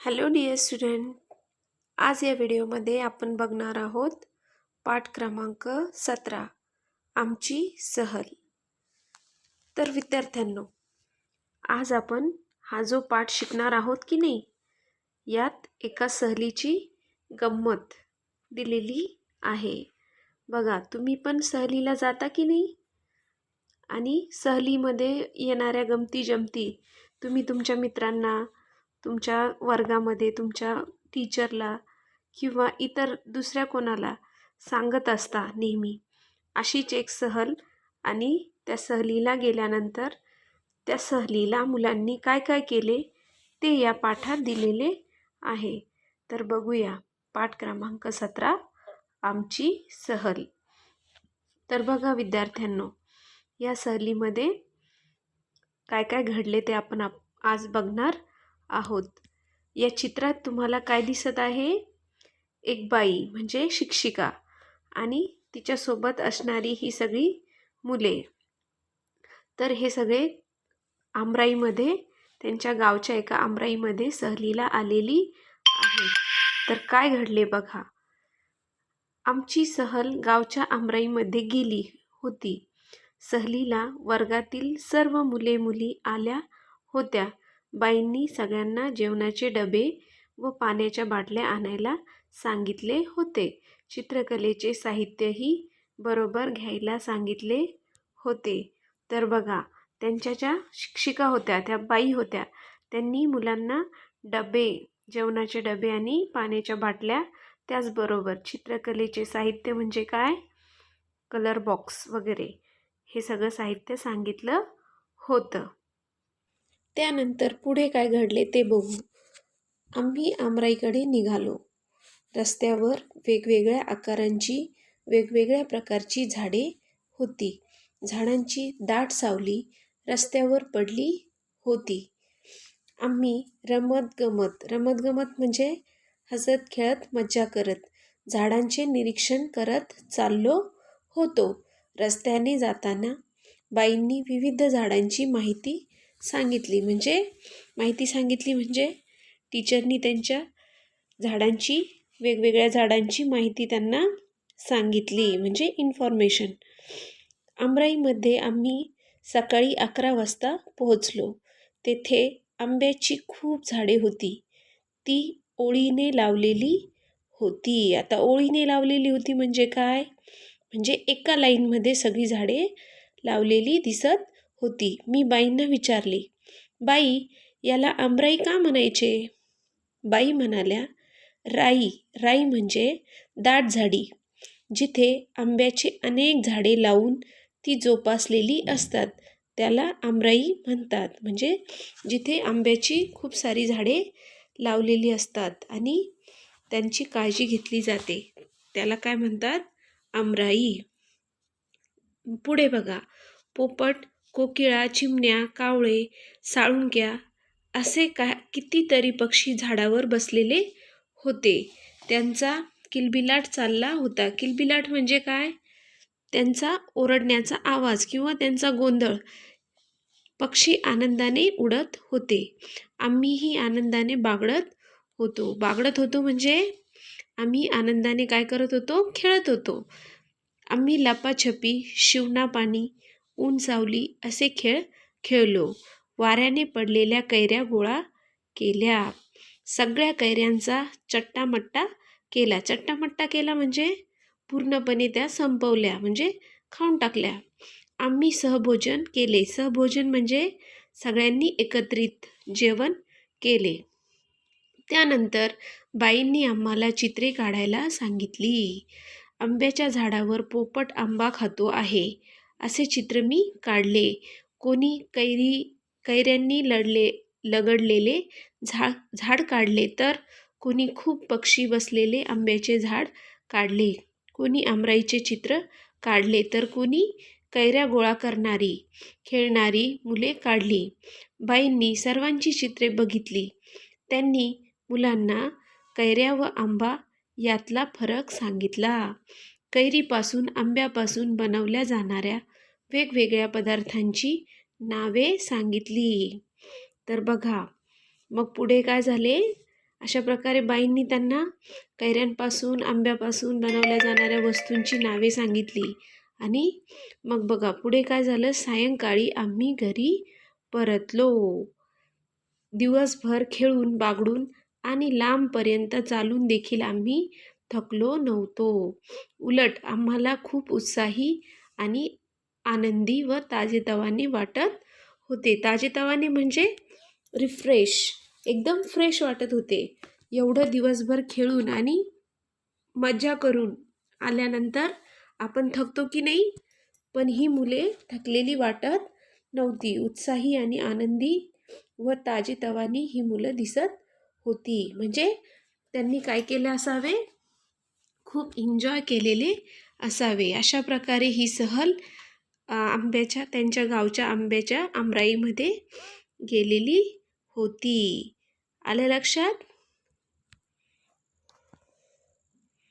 Hello dear student आज या व्हिडिओमध्ये आपण बघणार आहोत पाठ क्रमांक सतरा आमची सहल. तर विद्यार्थ्यांनो आज आपण हा जो पाठ शिकणार आहोत की नाही यात एका सहलीची गंमत दिलेली आहे. बघा तुम्ही पण सहलीला जाता की नाही? आणि सहलीमध्ये येणाऱ्या गमती जमती तुम्ही तुमच्या मित्रांना तुमच्या वर्गामध्ये तुमच्या टीचरला किंवा इतर दुसऱ्या कोणाला सांगत असता नेहमी अशीच एक सहल आणि त्या सहलीला गेल्यानंतर त्या सहलीला मुलांनी काय काय केले ते या पाठात दिलेले आहे. तर बघूया पाठ क्रमांक सतरा आमची सहल. तर बघा विद्यार्थ्यांनो या सहलीमध्ये काय काय घडले ते आपण आप आज बघणार आहोत. या चित्रात तुम्हाला काय दिसत आहे? एक बाई म्हणजे शिक्षिका आणि तिच्यासोबत असणारी ही सगळी मुले. तर हे सगळे आमराईमध्ये त्यांच्या गावच्या एका आमराईमध्ये सहलीला आलेली आहे तर काय घडले बघा. आमची सहल गावच्या आमराईमध्ये गेली होती. सहलीला वर्गातील सर्व मुले मुली आल्या होत्या. बाईंनी सगळ्यांना जेवणाचे डबे व पाण्याच्या बाटल्या आणायला सांगितले होते. चित्रकलेचे साहित्यही बरोबर घ्यायला सांगितले होते. तर बघा त्यांच्या ज्या शिक्षिका होत्या त्या बाई होत्या त्यांनी मुलांना डबे जेवणाचे डबे आणि पाण्याच्या बाटल्या त्याचबरोबर चित्रकलेचे साहित्य म्हणजे काय? कलर बॉक्स वगैरे हे सगळं साहित्य सांगितलं होतं. त्यानंतर पुढे काय घडले ते बघू. आम्ही आमराईकडे निघालो. रस्त्यावर वेगवेगळ्या आकारांची वेगवेगळ्या प्रकारची झाडे होती. झाडांची दाट सावली रस्त्यावर पडली होती. आम्ही रमत गमत रमत गमत म्हणजे हसत खेळत मज्जा करत झाडांचे निरीक्षण करत चाललो होतो. रस्त्याने जाताना बाईंनी विविध झाडांची माहिती सांगितली. म्हणजे माहिती सांगितली म्हणजे टीचरनी त्यांच्या झाडांची वेगवेगळ्या झाडांची माहिती त्यांना सांगितली. म्हणजे इन्फॉर्मेशन आमराईमध्ये आम्ही सकाळी अकरा वाजता पोहोचलो. तेथे आंब्याची खूप झाडे होती. ती ओळीने लावलेली होती. आता ओळीने लावलेली होती म्हणजे काय? म्हणजे एका लाईनमध्ये सगळी झाडे लावलेली दिसत होती. मी बाईंना विचारले बाई याला आमराई का म्हणायचे? बाई म्हणाल्या राई राई म्हणजे दाट झाडी जिथे आंब्याची अनेक झाडे लावून ती जोपासलेली असतात. त्याला आमराई म्हणतात म्हणजे जिथे आंब्याची खूप सारी झाडे लावलेली असतात आणि त्यांची काळजी घेतली जाते. त्याला काय म्हणतात? आमराई पुढे बघा. पोपट कोकिळा चिमण्या कावळे साळुंक्या असे का कितीतरी पक्षी झाडावर बसलेले होते. त्यांचा किलबिलाट चालला होता. किलबिलाट म्हणजे काय? त्यांचा ओरडण्याचा आवाज किंवा त्यांचा गोंधळ. पक्षी आनंदाने उडत होते. आम्हीही आनंदाने बागडत होतो. बागडत होतो म्हणजे आम्ही आनंदाने काय करत होतो? खेळत होतो. आम्ही लपाछपी शिवना पाणी ऊन असे खेळ खेळलो. वाऱ्याने पडलेल्या कैऱ्या गोळा केल्या. सगळ्या कैऱ्यांचा चट्टामट्टा केला. चट्टामट्टा केला म्हणजे पूर्णपणे त्या संपवल्या म्हणजे खाऊन टाकल्या. आम्ही सहभोजन केले. सहभोजन म्हणजे सगळ्यांनी एकत्रित जेवण केले. त्यानंतर बाईंनी आम्हाला चित्रे काढायला सांगितली. आंब्याच्या झाडावर पोपट आंबा खातो आहे. असे चित्र मी काढले. कोणी कैरी कैऱ्यांनी लढले लगडलेले झाड झाड काढले तर कोणी खूप पक्षी बसलेले आंब्याचे झाड काढले. कोणी आमराईचे चित्र काढले तर कोणी कैऱ्या गोळा करणारी खेळणारी मुले काढली. बाईंनी सर्वांची चित्रे बघितली. त्यांनी मुलांना कैऱ्या व आंबा यातला फरक सांगितला. कैरीपासून आंब्यापासून बनवल्या जाणाऱ्या वेगवेगळ्या पदार्थांची नावे सांगितली. तर बघा मग पुढे काय झाले? अशा प्रकारे बाईंनी त्यांना कैऱ्यांपासून आंब्यापासून बनवल्या जाणाऱ्या वस्तूंची नावे सांगितली. आणि मग बघा पुढे काय झालं? सायंकाळी आम्ही घरी परतलो. दिवसभर खेळून बागडून आणि लांबपर्यंत चालून देखील आम्ही थकलो नव्हतो. उलट आम्हाला खूप उत्साही आणि आनंदी व ताजेतवाने वाटत होते. ताजेतवाने म्हणजे रिफ्रेश एकदम फ्रेश वाटत होते. एवढं दिवसभर खेळून आणि मज्जा करून आल्यानंतर आपण थकतो की नाही? पण ही मुले थकलेली वाटत नव्हती. उत्साही आणि आनंदी व ताजेतवानी ही मुलं दिसत होती. म्हणजे त्यांनी काय केले असावे? खूप एन्जॉय केलेले असावे. अशा प्रकारे ही सहल आंब्याच्या त्यांच्या गावच्या आंब्याच्या आमराईमध्ये गेलेली होती. आलं लक्षात?